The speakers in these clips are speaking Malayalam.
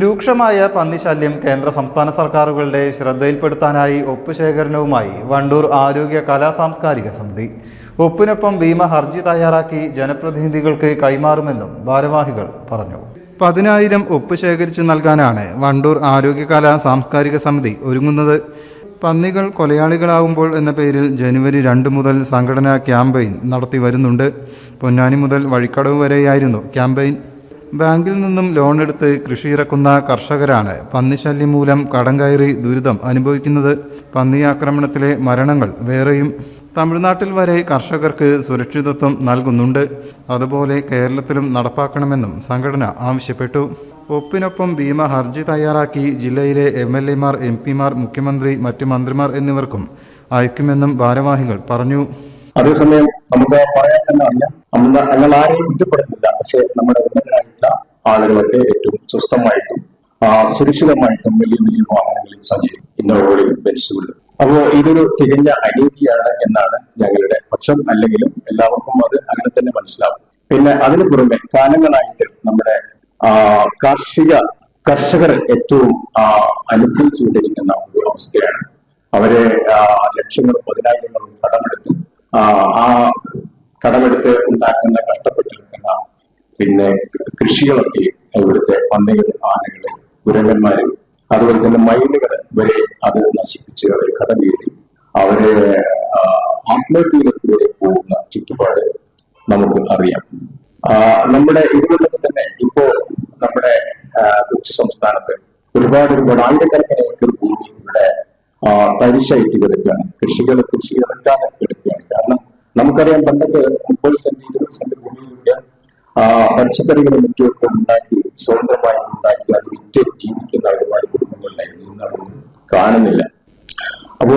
രൂക്ഷമായ പന്നിശല്യം കേന്ദ്ര സംസ്ഥാന സർക്കാരുകളുടെ ശ്രദ്ധയിൽപ്പെടുത്താനായി ഒപ്പ് ശേഖരണവുമായി വണ്ടൂർ ആരോഗ്യ കലാ സാംസ്കാരിക സമിതി. ഒപ്പിനൊപ്പം ഭീമ ഹർജി തയ്യാറാക്കി ജനപ്രതിനിധികൾക്ക് കൈമാറുമെന്നും ഭാരവാഹികൾ പറഞ്ഞു. പതിനായിരം ഒപ്പ് ശേഖരിച്ച് നൽകാനാണ് വണ്ടൂർ ആരോഗ്യ കലാ സാംസ്കാരിക സമിതി ഒരുങ്ങുന്നത്. പന്നികൾ കൊലയാളികളാവുമ്പോൾ എന്ന പേരിൽ ജനുവരി രണ്ട് മുതൽ സംഘടനാ ക്യാമ്പയിൻ നടത്തി വരുന്നുണ്ട്. പൊന്നാനി മുതൽ വഴിക്കടവ് വരെയായിരുന്നു ക്യാമ്പയിൻ. ബാങ്കിൽ നിന്നും ലോൺ എടുത്ത് കൃഷി ഇറക്കുന്ന കർഷകരാണ് പന്നിശല്യം മൂലം കടം കയറി ദുരിതം അനുഭവിക്കുന്നത്. പന്നി ആക്രമണത്തിലെ മരണങ്ങൾ വേറെയും തമിഴ്നാട്ടിൽ വരെ കർഷകർക്ക് സുരക്ഷിതത്വം നൽകുന്നുണ്ട്. അതുപോലെ കേരളത്തിലും നടപ്പാക്കണമെന്നും സംഘടന ആവശ്യപ്പെട്ടു. ഒപ്പിനൊപ്പം ഭീമ ഹർജി തയ്യാറാക്കി ജില്ലയിലെ എം എൽ എമാർ എം പിമാർ മുഖ്യമന്ത്രി മറ്റ് മന്ത്രിമാർ എന്നിവർക്കും അയക്കുമെന്നും ഭാരവാഹികൾ പറഞ്ഞു. അതേസമയം നമുക്ക് പറയാൻ തന്നെ അറിയാം ഞങ്ങൾ ആരെയും കുറ്റപ്പെടുത്തില്ല പക്ഷെ നമ്മുടെ ഉന്നതരായിട്ടുള്ള ആളുകളൊക്കെ ഏറ്റവും സ്വസ്ഥമായിട്ടും സുരക്ഷിതമായിട്ടും വലിയ വലിയ വാഹനങ്ങളിൽ സഞ്ചരിക്കും. ഇന്നോവകളിലും ബെൻസുകളിലും അപ്പോ ഇതൊരു തികഞ്ഞ അനീതിയാണ് എന്നാണ് ഞങ്ങളുടെ പക്ഷം. അല്ലെങ്കിലും എല്ലാവർക്കും അത് അങ്ങനെ തന്നെ മനസ്സിലാവും. പിന്നെ അതിനു പുറമെ കാലങ്ങളായിട്ട് നമ്മുടെ കാർഷിക കർഷകർ ഏറ്റവും അനുഭവിച്ചുകൊണ്ടിരിക്കുന്ന ഒരു അവസ്ഥയാണ്. അവരെ ലക്ഷങ്ങളും പതിനായിരങ്ങളും കടമെടുത്ത് ആ, കടമെടുത്ത് ഉണ്ടാക്കുന്ന കഷ്ടപ്പെട്ടിരിക്കുന്ന പിന്നെ കൃഷികളൊക്കെ ഇവിടുത്തെ പന്നികൾ ആനകൾ കുരങ്ങന്മാര് അതുപോലെ തന്നെ മയിലുകൾ വരെ അത് നശിപ്പിച്ച് അവർ കടം കയറി അവരെ ആത്മഹത്യയിലേക്ക് പോകുന്ന ചുറ്റുപാട് നമുക്ക് അറിയാം. നമ്മുടെ ഇതുകൊണ്ടൊക്കെ തന്നെ ഇപ്പോ നമ്മുടെ കൊച്ചു സംസ്ഥാനത്ത് ഒരുപാട് ഒരുപാട് ആയിരക്കണക്കിന് ഏക്കർ ഭൂമി ഇവിടെ തരിശായിട്ട് കിടക്കുകയാണ്. കൃഷികൾ കൃഷി ഇറക്കാതെ കിടക്കുകയാണ്. കാരണം നമുക്കറിയാം പണ്ടൊക്കെ മുപ്പത് സെന്റ് ഇരുപത് സെന്റ് ഭൂമിയിലൊക്കെ പച്ചക്കറികളും മറ്റുമൊക്കെ ഉണ്ടാക്കി സ്വതന്ത്രമായി ഉണ്ടാക്കി അത് വിറ്റ് ജീവിക്കുന്ന ഒരുപാട് കുടുംബങ്ങളിലായിരുന്നു. ഇന്ന് കാണുന്നില്ല. അപ്പോ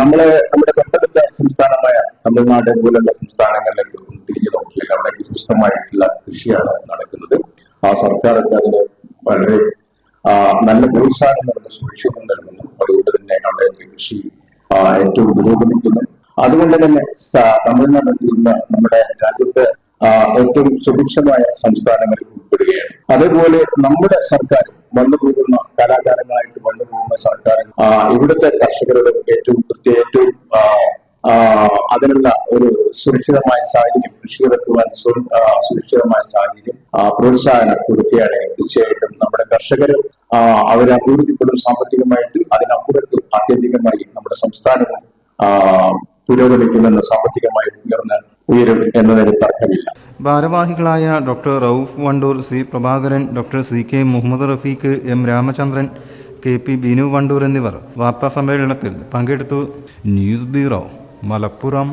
നമ്മളെ നമ്മുടെ തൊട്ടടുത്ത സംസ്ഥാനമായ തമിഴ്നാട് പോലുള്ള സംസ്ഥാനങ്ങളിലേക്ക് തിരിഞ്ഞു നോക്കിയാൽ അവിടെ വിശുദ്ധമായിട്ടുള്ള കൃഷിയാണ് നടക്കുന്നത്. ആ സർക്കാരൊക്കെ അതിന് വളരെ നല്ല പ്രോത്സാഹനം നൽകുന്ന സുരക്ഷിതം അതുകൊണ്ട് കൃഷി ഏറ്റവും പുരോഗമിക്കുന്നു അതുകൊണ്ട് തന്നെ തമിഴ്നാട് ഇന്ന് നമ്മുടെ രാജ്യത്ത് ഏറ്റവും സുഭിക്ഷമായ സംസ്ഥാനങ്ങളിൽ ഉൾപ്പെടുകയാണ്. അതേപോലെ നമ്മുടെ സർക്കാർ വന്നു പോകുന്ന കാലാകാലങ്ങളായിട്ട് വന്നു പോകുന്ന സർക്കാർ ഇവിടുത്തെ കർഷകരുടെ ഏറ്റവും കൃത്യ ഏറ്റവും അതിനുള്ള ഒരു സുരക്ഷിതമായ സാഹചര്യം കൃഷിയിറക്കുവാൻ സുരക്ഷിതമായ സാഹചര്യം പ്രോത്സാഹനം കൊടുക്കുകയാണെങ്കിൽ തീർച്ചയായിട്ടും നമ്മുടെ കർഷകർ അവരഭിവൃദ്ധിപ്പെടും സാമ്പത്തികമായിട്ട് അതിനപ്പുറത്ത് ആത്യന്തികമായി നമ്മുടെ സംസ്ഥാനവും പുരോഗമിക്കുമെന്ന് സാമ്പത്തികമായി ഉയർന്ന് ഉയരും എന്നതിന് തർക്കമില്ല. ഭാരവാഹികളായ doctor Rauf Vandoor C Prabhakaran doctor C K Muhammad Rafeeq M Ramachandran K P Binu Vandoor എന്നിവർ വാർത്താ സമ്മേളനത്തിൽ പങ്കെടുത്തു. News bureau Malappuram